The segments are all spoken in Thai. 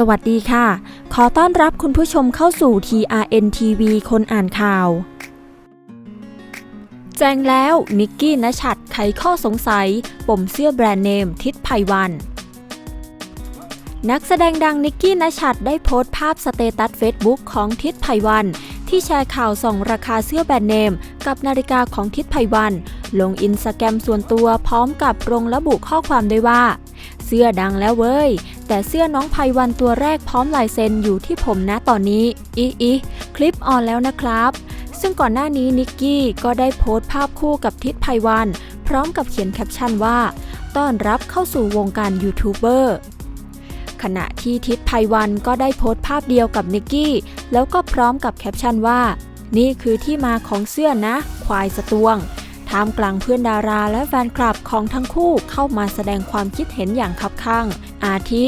สวัสดีค่ะ ขอต้อนรับคุณผู้ชมเข้าสู่ TRN TV คนอ่านข่าว แจ้งแล้วนิกกี้นชัดไขข้อสงสัย ปมเสื้อแบรนด์เนม ทิศไพวัน นักแสดงดังนิกกี้นชัดได้โพสต์ภาพสเตตัสเฟซบุ๊กของทิศไพวัน ที่แชร์ข่าวส่องราคาเสื้อแบรนด์เนม กับนาฬิกาของทิศไพวัน ลงอินสตาแกรมส่วนตัวพร้อมกับลงระบุข้อความด้วยว่า เสื้อดังแล้วเว้ย แต่เสื้อน้องไพวันตัวแรกพร้อมลายเซ็นอยู่ที่ผมนะตอนนี้อีอีคลิปออนแล้วนะครับ ซึ่งก่อนหน้านี้นิกกี้ก็ได้โพสต์ภาพคู่กับทิศไพวัน พร้อมกับเขียนแคปชั่นว่า ต้อนรับเข้าสู่วงการยูทูบเบอร์ขณะที่ทิศไพวันก็ได้โพสต์ภาพเดียวกับนิกกี้ แล้วก็พร้อมกับแคปชั่นว่า นี่คือที่มาของเสื้อนะ ควายสตวง ท่ามกลางเพื่อนดาราและแฟนคลับของทั้งคู่เข้ามาแสดงความคิดเห็นอย่างคับข้าง อาทิ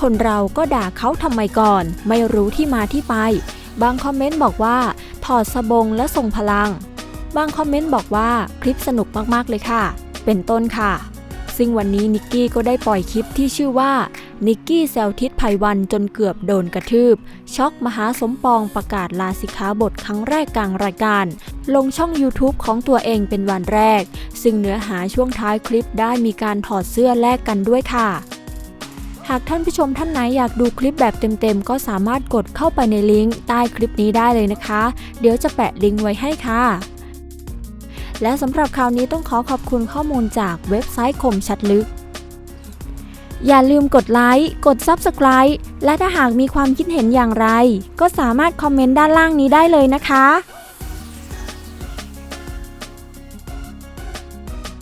คนเราก็ด่าเขาทำไมก่อน ไม่รู้ที่มาที่ไป บางคอมเมนต์บอกว่า ถอดสบงและส่งพลัง บางคอมเมนต์บอกว่าคลิปสนุกมากๆเลยค่ะ เป็นต้นค่ะ ซึ่งวันนี้นิกกี้ก็ได้ปล่อยคลิปที่ชื่อว่านิกกี้แซวทิศไพวันจนเกือบโดนกระทืบ ช็อกมหาสมปองประกาศลาสิกขาบทครั้งแรกกลางรายการ ลงช่อง YouTube ของตัวเองเป็นวันแรก ซึ่งเนื้อหาช่วงท้ายคลิปได้มีการถอดเสื้อแลกกันด้วยค่ะ หากท่านผู้ชมท่านไหนอยากดูคลิปแบบเต็มๆ ก็สามารถกดเข้าไปในลิงก์ใต้คลิปนี้ได้เลยนะคะ เดี๋ยวจะแปะลิงก์ไว้ให้ค่ะและสำหรับคราวนี้ต้องขอขอบคุณข้อมูลจากเว็บไซต์คมชัดลึก อย่าลืมกดไลค์ กด Subscribe และถ้าหากมีความคิดเห็นอย่างไร ก็สามารถคอมเมนต์ด้านล่างนี้ได้เลยนะคะ